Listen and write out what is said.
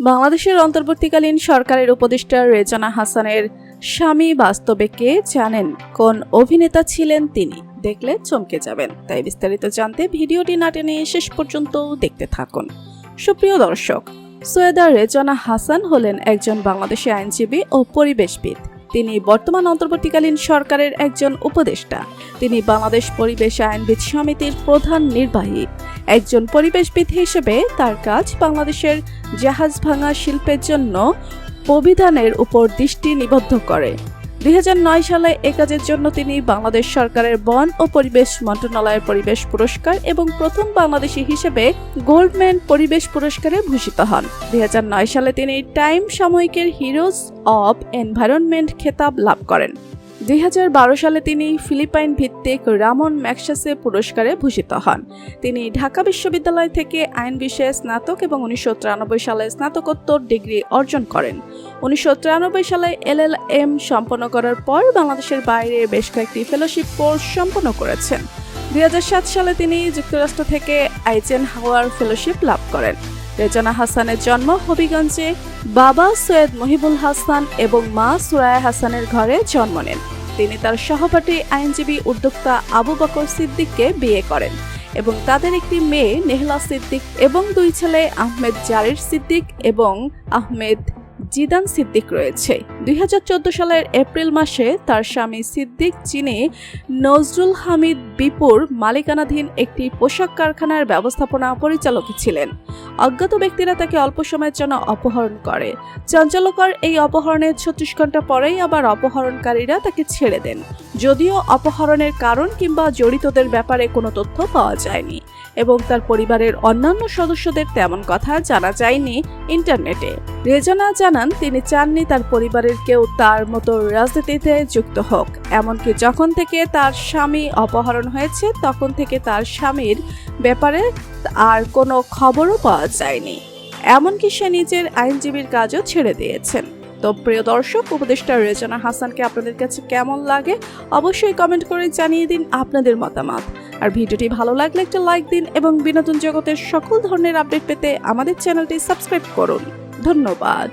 বাংলাদেশের অন্তর্বর্তীকালীন সরকারের উপদেষ্টা রেজানা হাসানের স্বামী বাস্তবে কে জানেন কোন অভিনেতা ছিলেন তিনি। দেখলে চমকে যাবেন। তাই বিস্তারিত জানতে ভিডিওটি না টেনে শেষ পর্যন্ত দেখতে থাকুন। সুপ্রিয় দর্শক, সৈয়দা রেজানা হাসান হলেন একজন বাংলাদেশি আইনজীবী ও পরিবেশবিদ। তিনি বর্তমান অন্তর্বর্তীকালীন সরকারের একজন উপদেষ্টা। তিনি বাংলাদেশ পরিবেশ আইনবিদ সমিতির প্রধান নির্বাহী। একজন পরিবেশবিদ হিসেবে তার কাজ বাংলাদেশের জাহাজ ভাঙা শিল্পের জন্য অভিধানের উপর দৃষ্টি নিবদ্ধ করে। দু হাজার নয় সালে এ কাজের জন্য তিনি বাংলাদেশ সরকারের বন ও পরিবেশ মন্ত্রণালয়ের পরিবেশ পুরস্কার এবং প্রথম বাংলাদেশি হিসেবে গোল্ডম্যান পরিবেশ পুরস্কারে ভূষিত হন। দুই হাজার নয় সালে তিনি টাইম সাময়িকের হিরোজ অব এনভায়রনমেন্ট খেতাব লাভ করেন। দু হাজার বারো সালে তিনি ফিলিপাইন ভিত্তিক রামন ম্যাকসাসে পুরস্কারে ভূষিত হন। তিনি ঢাকা বিশ্ববিদ্যালয় থেকে আইন বিষয়ে স্নাতক এবং উনিশশো তিরানব্বই সালে স্নাতকোত্তর ডিগ্রি অর্জন করেন। উনিশশো তিরানব্বই সালে এলএলএম সম্পন্ন করার পর বাংলাদেশের বাইরে বেশ কয়েকটি ফেলোশিপ কোর্স সম্পন্ন করেছেন। দুই হাজার সাত সালে তিনি যুক্তরাষ্ট্র থেকে আইজেন হাওয়ার ফেলোশিপ লাভ করেন। রেজানা হাসানের জন্ম হবিগঞ্জে বাবা সৈয়দ মহিবুল হাসান এবং মা সুরায়া হাসানের ঘরে জন্ম নেন। তিনি তার সহপাঠী আইনজীবী উদ্যোক্তা আবু বকর সিদ্দিককে বিয়ে করেন এবং তাদের একটি মেয়ে নেহলা সিদ্দিক এবং দুই ছেলে আহমেদ জারির সিদ্দিক এবং আহমেদ জিদান সিদ্দিক রয়েছে। দু হাজার চোদ্দ সালের এপ্রিল মাসে তার স্বামী সিদ্দিক চীনে নজরুল হামিদ বিপুর মালিকানাধীন একটি পোশাক কারখানার ব্যবস্থাপনা পরিচালক ছিলেন। অজ্ঞাত ব্যক্তিরা তাকে অল্প সময়ের জন্য অপহরণ করে। চাঞ্চল্যকর এই অপহরণের ছত্রিশ ঘণ্টা পরেই আবার অপহরণকারীরা তাকে ছেড়ে দেন। যদিও অপহরণের কারণ কিংবা জড়িতদের ব্যাপারে কোনো তথ্য পাওয়া যায়নি, এবং তার পরিবারের অন্যান্য সদস্যদের তেমন কথা জানা যায়নি ইন্টারনেটে। রেজানা জানান, তিনি চাননি তার পরিবারের কেউ তার মতো রাজনীতিতে যুক্ত হোক। এমনকি যখন থেকে তার স্বামী অপহরণ হয়েছে, তখন থেকে তার স্বামীর ব্যাপারে আর কোনো খবরও পাওয়া যায়নি। এমনকি সে নিজের আইনজীবীর কাজও ছেড়ে দিয়েছেন। তো প্রিয় দর্শক, উপদেষ্টা রেজানা হাসানকে আপনাদের কাছে কেমন লাগে অবশ্যই কমেন্ট করে জানিয়ে দিন আপনাদের মতামত। আর ভিডিওটি ভালো লাগলে একটা লাইক দিন এবং বিনোদন জগতের সকল ধরনের আপডেট পেতে আমাদের চ্যানেলটি সাবস্ক্রাইব করুন। ধন্যবাদ।